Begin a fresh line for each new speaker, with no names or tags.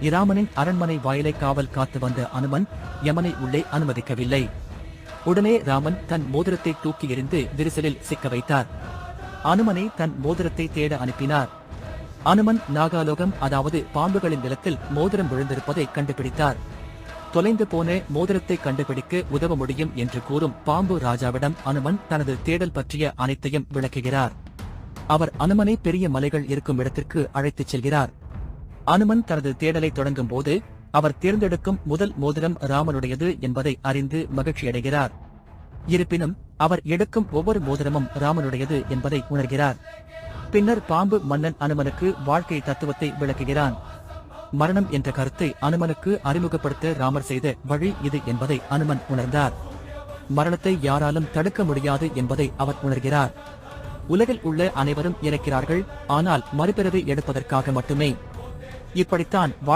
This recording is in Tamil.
இராமனின் அரண்மனை வாயிலை காவல் காத்து வந்த அனுமன் யமனை உள்ளே அனுமதிக்கவில்லை. உடனே ராமன் தன் மோதிரத்தை தூக்கி எறிந்து விரிசலில் சிக்க வைத்தார். அனுமனை தன் மோதிரத்தை தேட அனுப்பினார். அனுமன் நாகாலோகம் அதாவது பாம்புகளின் நிலத்தில் மோதிரம் விழுந்திருப்பதை கண்டுபிடித்தார். தொலைந்து போன மோதிரத்தை கண்டுபிடிக்க உதவ முடியும் என்று கூறும் பாம்பு ராஜாவிடம் அனுமன் தனது தேடல் பற்றிய அனைத்தையும் விளக்குகிறார். அவர் அனுமனை பெரிய மலைகள் இருக்கும் இடத்திற்கு அழைத்துச் செல்கிறார். அனுமன் தனது தேடலை தொடங்கும் போது அவர் தேர்ந்தெடுக்கும் முதல் மோதிரம் ராமனுடையது என்பதை அறிந்து மகிழ்ச்சியடைகிறார். இருப்பினும் அவர் எடுக்கும் ஒவ்வொரு மோதிரமும் ராமனுடையது என்பதை உணர்கிறார். பின்னர் பாம்பு மன்னன் அனுமனுக்கு வாழ்க்கை தத்துவத்தை விளக்குகிறான். மரணம் என்ற கருத்தை அனுமனுக்கு அறிமுகப்படுத்த ராமர் செய்த வழி இது என்பதை அனுமன் உணர்ந்தார். மரணத்தை யாராலும் தடுக்க முடியாது என்பதை அவர் உணர்கிறார். உலகில் உள்ள அனைவரும் இறக்கிறார்கள் ஆனால் மறுபிறவை எடுப்பதற்காக மட்டுமே. இப்படித்தான் வாழ்